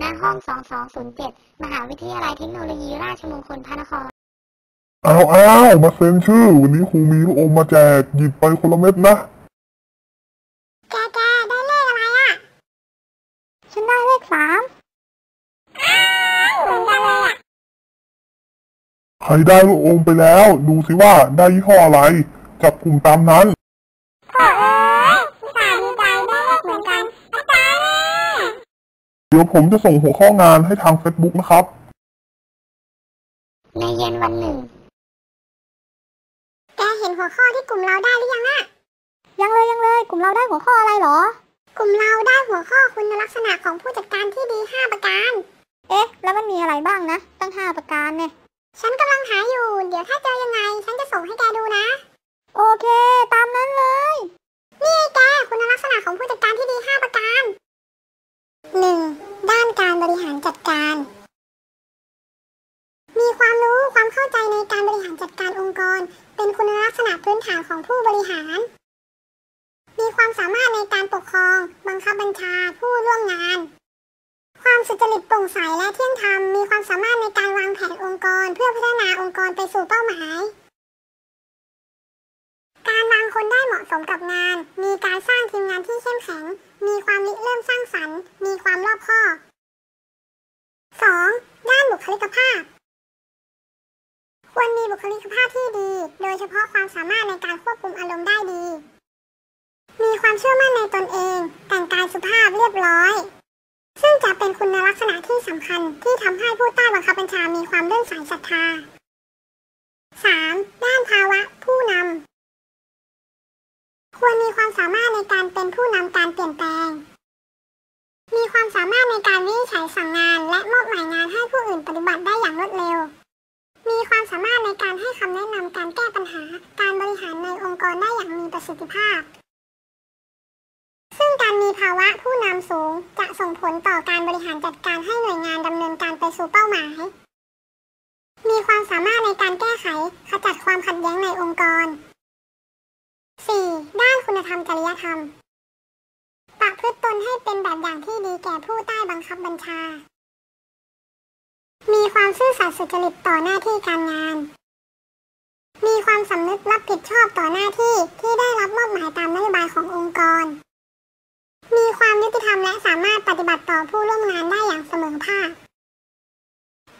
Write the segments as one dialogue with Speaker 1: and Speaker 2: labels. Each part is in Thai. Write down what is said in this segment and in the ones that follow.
Speaker 1: ณห้อง 2207 มหาวิทยาลัยเทคโนโลยีราชมงคลพระนคร
Speaker 2: อ้าวอ้าวมาเซ็นชื่อ วันนี้ครูมีลูกอมมาแจก หยิบไปคนละเม็ดนะ
Speaker 1: แกแกได้เลขอะไรอะ ฉันได้เลขสามเหมือนกันเลยอะ
Speaker 2: ใครได้ลูกอมไปแล้ว ดูสิว่าได้ยี่ห้ออะไร จับกลุ่มตามนั้น
Speaker 1: เดี๋ย
Speaker 2: วผมจะส่งหัวข้องานให้ทาง Facebook นะครับ
Speaker 1: ในเย็นวันหนึ่ง แกเห็นหัวข้อที่กลุ่มเราได้หรือยังอะยังเลยยังเลย กลุ่มเราได้หัวข้ออะไรหรอ กลุ่มเราได้หัวข้อคุณลักษณะของผู้จัดการที่ดี 5 ประการ เอ๊ะ แล้วมันมีอะไรบ้างนะ ตั้ง 5 ประการเนี่ย ฉันกำลังหาอยู่ เดี๋ยวถ้าเจอยังไง ฉันจะส่งให้แกดูนะ โอเค ตามนั้นเลย นี่แกคุณลักษณะของผู้จัดการที่ดี 5 ประการ 1. ด้านการบริหารจัดการ มีความรู้ความเข้าใจในการบริหารจัดการองค์กร เป็นคุณลักษณะ พื้นฐานของผู้บริหาร มีความสามารถในการปกครอง บังคับบัญชาผู้ร่วมงาน ความสุจริตโปร่งใสและเที่ยงธรรม มีความสามารถในการวางแผนองค์กร เพื่อพัฒนาองค์กรไปสู่เป้าหมาย การวางคนได้เหมาะสมกับงาน มีการสร้างทีมงานที่เข้มแข็ง มีความริเริ่มสร้างสรรค์ มีความรอบคอบ 2. ด้านบุคลิกภาพ ควรมีบุคลิกภาพที่ดี โดยเฉพาะความสามารถในการควบคุมอารมณ์ได้ดี มีความเชื่อมั่นในตนเอง แต่งกายสุภาพเรียบร้อย ซึ่งจะเป็นคุณลักษณะที่สำคัญที่ทำให้ผู้ใต้บังคับบัญชามีความเลื่อมใสศรัทธา 3. ด้านภาวะผู้นำ ควรมีความสามารถในการเป็นผู้นำการเปลี่ยนแปลง มีความสามารถในการวินิจฉัยสั่งงาน สิทธิภาพ ซึ่งการมีภาวะผู้นำสูงจะส่งผลต่อการบริหารจัดการให้หน่วยงานดำเนินการไปสู่เป้าหมาย มีความสามารถในการแก้ไขขจัดความขัดแย้งในองค์กร 4. ด้านคุณธรรมจริยธรรมประพฤติตนให้เป็นแบบอย่างที่ดีแก่ผู้ใต้บังคับบัญชา มีความซื่อสัตย์สุจริตต่อหน้าที่การงาน มีความสำนึกรับผิดชอบต่อหน้าที่ที่ได้รับมอบหมายตามนโยบายขององค์กร มีความยุติธรรมและสามารถปฏิบัติต่อผู้ร่วมงานได้อย่างเสมอภาค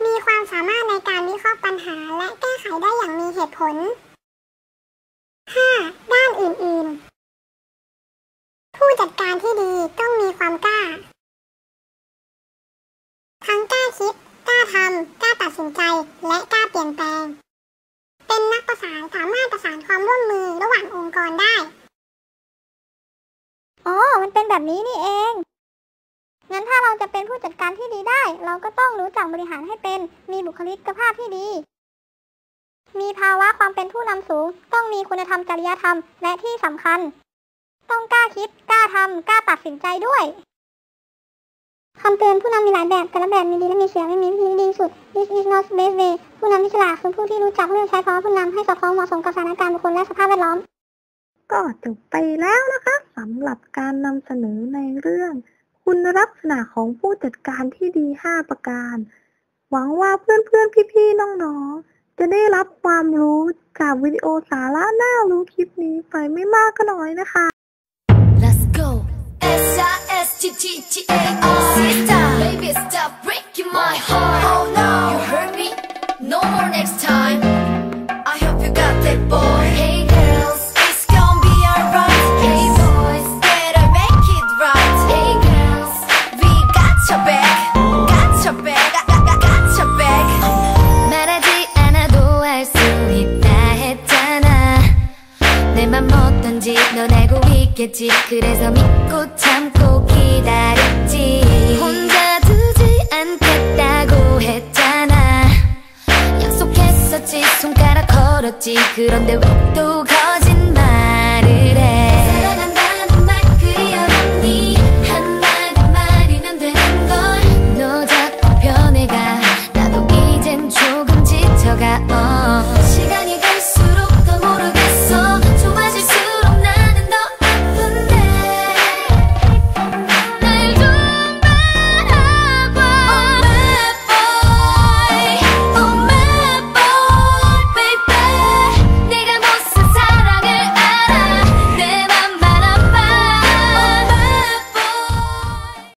Speaker 1: มีความสามารถในการวิเคราะห์ปัญหาและแก้ไขได้อย่างมีเหตุผล 5. ด้านอื่น ๆ ผู้จัดการที่ดีต้องมีความกล้า ทั้งกล้าคิด กล้าทำ กล้าตัดสินใจ และกล้าเปลี่ยนแปลง ประสานสามารถประสานความร่วมมือระหว่างองค์กรได้ อ๋อ มันเป็นแบบนี้นี่เอง งั้นถ้าเราจะเป็นผู้จัดการที่ดีได้ เราก็ต้องรู้จักบริหารให้เป็น มีบุคลิกภาพที่ดี มีภาวะความเป็นผู้นำสูง ต้องมีคุณธรรมจริยธรรม และที่สำคัญ ต้องกล้าคิด กล้าทำ กล้าตัดสินใจด้วยคำเตือนผู้นำมีหลายแบบ แต่ละแบบมีดีและมีเสียไม่มีวิธีดีสุด This is not the best way ผู้นำที่ฉลาดคือผู้ที่รู้จักเลือกใช้ภาวะผู้นำให้สอดคล้องเหมาะสมกับสถานการณ์บุคคลและสภาพแวดล้อม
Speaker 3: ก็จบไปแล้วนะคะสำหรับการนำเสนอในเรื่อง คุณลักษณะของผู้จัดการที่ดี 5 ประการ หวังว่าเพื่อนๆ พี่ๆ น้องๆ จะได้รับความรู้จากวิดีโอสาระน่ารู้คลิปนี้ไปไม่มากก็น้อยนะคะ
Speaker 4: Let's go. S I S T T T A R. 넌 알고 있겠지 그래서 믿고 참고 그런데 왜